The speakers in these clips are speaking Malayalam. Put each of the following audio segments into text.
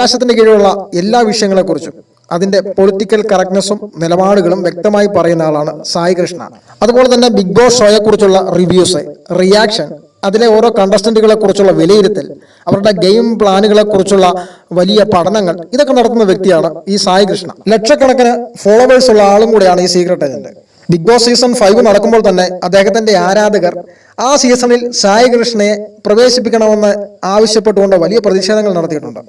ആകാശത്തിന്റെ കീഴിലുള്ള എല്ലാ വിഷയങ്ങളെക്കുറിച്ചും അതിന്റെ പൊളിറ്റിക്കൽ കറക്റ്റ്നെസ്സും നിലപാടുകളും വ്യക്തമായി പറയുന്ന ആളാണ് സായി കൃഷ്ണ. അതുപോലെ തന്നെ ബിഗ് ബോസ് ഷോയെ കുറിച്ചുള്ള റിവ്യൂസ് റിയാക്ഷൻ അതിലെ ഓരോ കണ്ടസ്റ്റന്റുകളെ കുറിച്ചുള്ള വിലയിരുത്തൽ അവരുടെ ഗെയിം പ്ലാനുകളെ കുറിച്ചുള്ള വലിയ പഠനങ്ങൾ ഇതൊക്കെ നടത്തുന്ന വ്യക്തിയാണ് ഈ സായി കൃഷ്ണ. ലക്ഷക്കണക്കിന് ഫോളോവേഴ്സ് ഉള്ള ആളും കൂടെയാണ് ഈ secret agent Bigg Boss season five നടക്കുമ്പോൾ തന്നെ അദ്ദേഹത്തിന്റെ ആരാധകർ ആ സീസണിൽ സായി കൃഷ്ണയെ പ്രവേശിപ്പിക്കണമെന്ന് ആവശ്യപ്പെട്ടുകൊണ്ട് വലിയ പ്രതിഷേധങ്ങൾ നടത്തിയിട്ടുണ്ട്.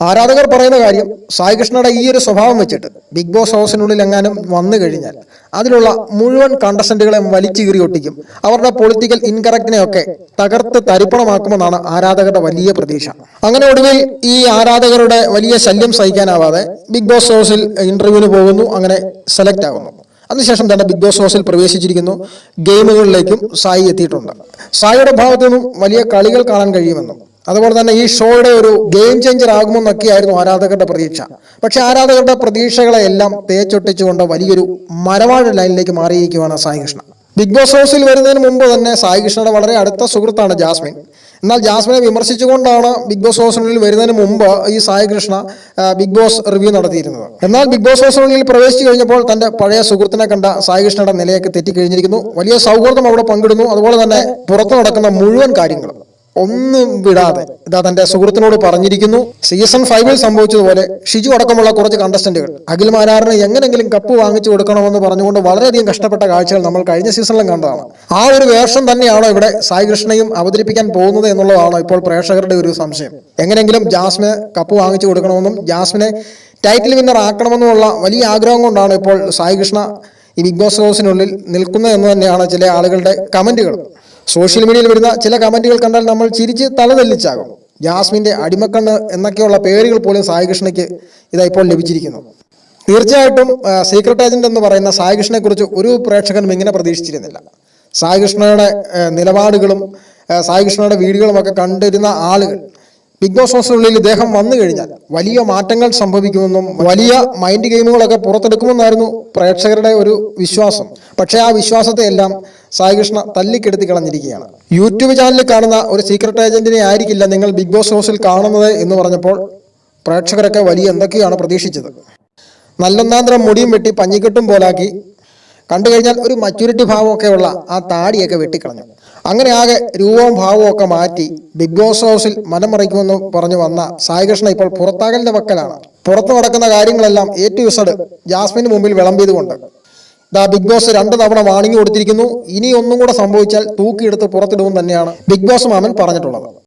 ആരാധകർ പറയുന്ന കാര്യം സായി കൃഷ്ണയുടെ ഈ ഒരു സ്വഭാവം വെച്ചിട്ട് ബിഗ് ബോസ് ഹൗസിനുള്ളിൽ എങ്ങാനും വന്നു കഴിഞ്ഞാൽ അതിലുള്ള മുഴുവൻ കണ്ടസ്റ്റന്റുകളെ വലിച്ചു കീറി ഒട്ടിക്കും. അവരുടെ പൊളിറ്റിക്കൽ ഇൻകറക്റ്റിനെയൊക്കെ തകർത്ത് തരിപ്പണമാക്കുമെന്നാണ് ആരാധകരുടെ വലിയ പ്രതീക്ഷ. അങ്ങനെ ഒടുവിൽ ഈ ആരാധകരുടെ വലിയ ശല്യം സഹിക്കാനാവാതെ ബിഗ് ബോസ് ഹൗസിൽ ഇന്റർവ്യൂവിന് പോകുന്നു അങ്ങനെ സെലക്ട് ആകുന്നു അതിനുശേഷം തന്നെ ബിഗ് ബോസ് ഹൗസിൽ പ്രവേശിച്ചിരിക്കുന്നു. ഗെയിമുകളിലേക്കും സായി എത്തിയിട്ടുണ്ട്. സായിയുടെ ഭാഗത്തു നിന്നും വലിയ കളികൾ കാണാൻ കഴിയുമെന്നും അതുപോലെ തന്നെ ഈ ഷോയുടെ ഒരു ഗെയിം ചേഞ്ചർ ആകുമെന്നൊക്കെയായിരുന്നു ആരാധകരുടെ പ്രതീക്ഷ. പക്ഷെ ആരാധകരുടെ പ്രതീക്ഷകളെ എല്ലാം തേച്ചൊട്ടിച്ചുകൊണ്ട് വലിയൊരു മരവാഴ ലൈനിലേക്ക് മാറിയിരിക്കുകയാണ് സായി കൃഷ്ണ. ബിഗ് ബോസ് ഹൗസിൽ വരുന്നതിന് മുമ്പ് തന്നെ സായി കൃഷ്ണയുടെ വളരെ അടുത്ത സുഹൃത്താണ് ജാസ്മിൻ. എന്നാൽ ജാസ്മിനെ വിമർശിച്ചുകൊണ്ടാണ് ബിഗ് ബോസ് ഹൗസിനുള്ളിൽ വരുന്നതിന് മുമ്പ് ഈ Sai Krishna Bigg Boss review നടത്തിയിരുന്നത്. എന്നാൽ ബിഗ് ബോസ് ഹൗസിനുള്ളിൽ പ്രവേശിച്ചു കഴിഞ്ഞപ്പോൾ തന്റെ പഴയ സുഹൃത്തിനെ കണ്ട സായി കൃഷ്ണയുടെ നിലയൊക്കെ തെറ്റിക്കഴിഞ്ഞിരിക്കുന്നു. വലിയ സൗഹൃദം അവിടെ പങ്കിടുന്നു. അതുപോലെ തന്നെ പുറത്തു നടക്കുന്ന മുഴുവൻ കാര്യങ്ങളും. ഒന്നും വിടാതെ. ഇതാ തന്റെ സുഹൃത്തിനോട് പറഞ്ഞിരിക്കുന്നു സീസൺ ഫൈവിൽ സംഭവിച്ചതുപോലെ ഷിജു അടക്കമുള്ള കുറച്ച് കണ്ടസ്റ്റന്റുകൾ അഖിൽ മാരാറിന് എങ്ങനെങ്കിലും കപ്പ് വാങ്ങിച്ചു കൊടുക്കണമെന്ന് പറഞ്ഞുകൊണ്ട് വളരെയധികം കഷ്ടപ്പെട്ട കാഴ്ചകൾ നമ്മൾ കഴിഞ്ഞ സീസണിലും കണ്ടതാണ്. ആ ഒരു വേഷം തന്നെയാണോ ഇവിടെ സായി കൃഷ്ണയും അവതരിപ്പിക്കാൻ പോകുന്നത് എന്നുള്ളതാണോ ഇപ്പോൾ പ്രേക്ഷകരുടെ ഒരു സംശയം. എങ്ങനെങ്കിലും ജാസ്മിന് കപ്പ് വാങ്ങിച്ചു കൊടുക്കണമെന്നും ജാസ്മിനെ ടൈറ്റിൽ വിന്നർ ആക്കണമെന്നുമുള്ള വലിയ ആഗ്രഹം കൊണ്ടാണ് ഇപ്പോൾ സായി കൃഷ്ണ ഈ ബിഗ് ബോസ് ഹൗസിനുള്ളിൽ നിൽക്കുന്നത് എന്ന് തന്നെയാണ് ചില ആളുകളുടെ കമന്റുകൾ സോഷ്യൽ മീഡിയയിൽ വരുന്ന ചില കമന്റുകൾ കണ്ടാൽ നമ്മൾ ചിരിച്ച് തലതെല്ലിച്ചാകും ജാസ്മിന്റെ അടിമക്കണ്ണ് എന്നൊക്കെയുള്ള പേരുകൾ പോലും സായി കൃഷ്ണയ്ക്ക് ഇതാ ഇപ്പോൾ ലഭിച്ചിരിക്കുന്നു. തീർച്ചയായിട്ടും സീക്രട്ട് ഏജന്റ് എന്ന് പറയുന്ന സായി കൃഷ്ണനെ കുറിച്ച് ഒരു പ്രേക്ഷകനും ഇങ്ങനെ പ്രതീക്ഷിച്ചിരുന്നില്ല. സായി കൃഷ്ണയുടെ നിലപാടുകളും സായികൃഷ്ണയുടെ സായി കൃഷ്ണയുടെ വീഡിയോകളും ഒക്കെ കണ്ടിരുന്ന ആളുകൾ ബിഗ് ബോസ് ഹൗസിനുള്ളിൽ ഇദ്ദേഹം വന്നു കഴിഞ്ഞാൽ വലിയ മാറ്റങ്ങൾ സംഭവിക്കുമെന്നും വലിയ മൈൻഡ് ഗെയിമുകളൊക്കെ പുറത്തെടുക്കുമെന്നായിരുന്നു പ്രേക്ഷകരുടെ ഒരു വിശ്വാസം. പക്ഷേ ആ വിശ്വാസത്തെ എല്ലാം സായി കൃഷ്ണ തല്ലിക്കെടുത്തി കളഞ്ഞിരിക്കുകയാണ്. യൂട്യൂബ് ചാനലിൽ കാണുന്ന ഒരു സീക്രട്ട് ഏജന്റിനെ ആയിരിക്കില്ല നിങ്ങൾ ബിഗ് ബോസ് ഹൗസിൽ കാണുന്നത് എന്ന് പറഞ്ഞപ്പോൾ പ്രേക്ഷകരൊക്കെ വലിയ എന്തൊക്കെയാണ് പ്രതീക്ഷിച്ചത്? നല്ലൊന്നാന്തരം മുടിയും വെട്ടി പഞ്ഞിക്കെട്ടും പോലാക്കി കണ്ടു കഴിഞ്ഞാൽ ഒരു മച്യൂരിറ്റി ഭാവമൊക്കെ ഉള്ള ആ താടിയൊക്കെ വെട്ടിക്കളഞ്ഞു. അങ്ങനെ ആകെ രൂപവും ഭാവവും ഒക്കെ മാറ്റി ബിഗ് ബോസ് ഹൗസിൽ മനം മറിക്കുമെന്ന് പറഞ്ഞു വന്ന സായികൃഷ്ണ ഇപ്പോൾ പുറത്താകലിന്റെ വക്കലാണ് പുറത്തു നടക്കുന്ന കാര്യങ്ങളെല്ലാം എ ടു ഇസഡ് ജാസ്മിന് മുമ്പിൽ വിളമ്പിയതുകൊണ്ട്. ദാ ബിഗ് ബോസ് രണ്ട് തവണ വാണിംഗ് കൊടുത്തിരിക്കുന്നു. ഇനി ഒന്നും കൂടെ സംഭവിച്ചാൽ തൂക്കിയെടുത്ത് പുറത്തിടുമെന്ന് തന്നെയാണ് ബിഗ് ബോസ് മാമൻ പറഞ്ഞിട്ടുള്ളത്.